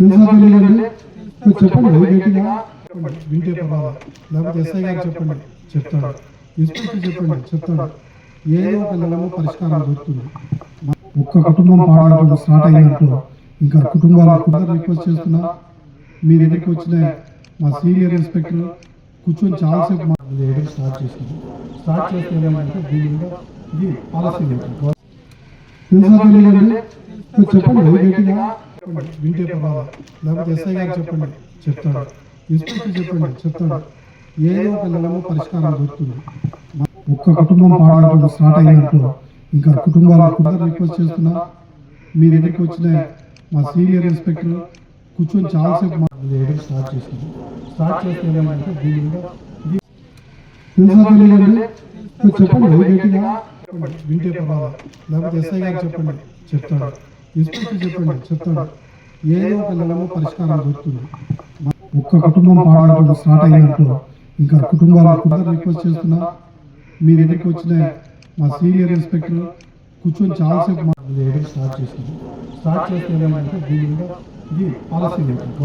చెప్పండి గట్టిగా వింటే పర్వాలా లేకపోతే ఎస్ఐ గారు చెప్పండి. చెప్తాడు. ఇన్స్పెక్టర్ చెప్పండి. చెప్తాడు. ఏదో ఒక నెలలో పరిష్కారం దొరుకుతుంది. ఒక్క కుటుంబం పాడడం స్టార్ట్ అయినట్టు ఇంకా కుటుంబాలు కూడా రిక్వెస్ట్ చేస్తున్నా మీ దగ్గరికి వచ్చిన మా సీనియర్ ఇన్స్పెక్టర్ కూర్చొని చాలాసేపు స్టార్ట్ చేసింది స్టార్ట్ చేస్తే ఏమైందంటే దీని మీద ఇది పాలసీ చెప్పండి గట్టిగా చెప్పండి. వింటే పర్వాలా లేకపోతే ఎస్ఐ గారు చెప్పండి. చెప్తాడు. ఇన్స్పెక్టర్ చెప్పండి. చెప్తాడు. ఏదో ఒక నెలలో పరిష్కారం దొరుకుతుంది. ఒక్క కుటుంబం పాడడం స్టార్ట్ అయినట్టు ఇంకా కుటుంబాలు కూడా రిక్వెస్ట్ చేస్తున్నా. మీ దగ్గరికి వచ్చిన మా సీనియర్ ఇన్స్పెక్టర్ కూర్చొని చాలాసేపు స్టార్ట్ చేసింది స్టార్ట్ చేస్తే దీని మీద చెప్పండి. వింటే లేకపోతే ఎస్ఐ గారు చెప్పండి. చెప్తాడు. ఇన్స్పెక్టర్ చెప్పండి చెప్తాడు ఏదో ఒక నెలలో పరిష్కారం దొరుకుతుంది. ఒక్క కుటుంబం పాడడం స్టార్ట్ అయినట్టు ఇంకా కుటుంబాలు కూడా రిక్వెస్ట్ చేస్తున్నా మీరు దగ్గరికి వచ్చిన మా సీనియర్ ఇన్స్పెక్టర్ కూర్చొని చాలాసేపు మా- స్టార్ట్ చేసింది స్టార్ట్ చేస్తే ఏమైందంటే దీని మీద ఇది పాలసీ గవర్నమెంట్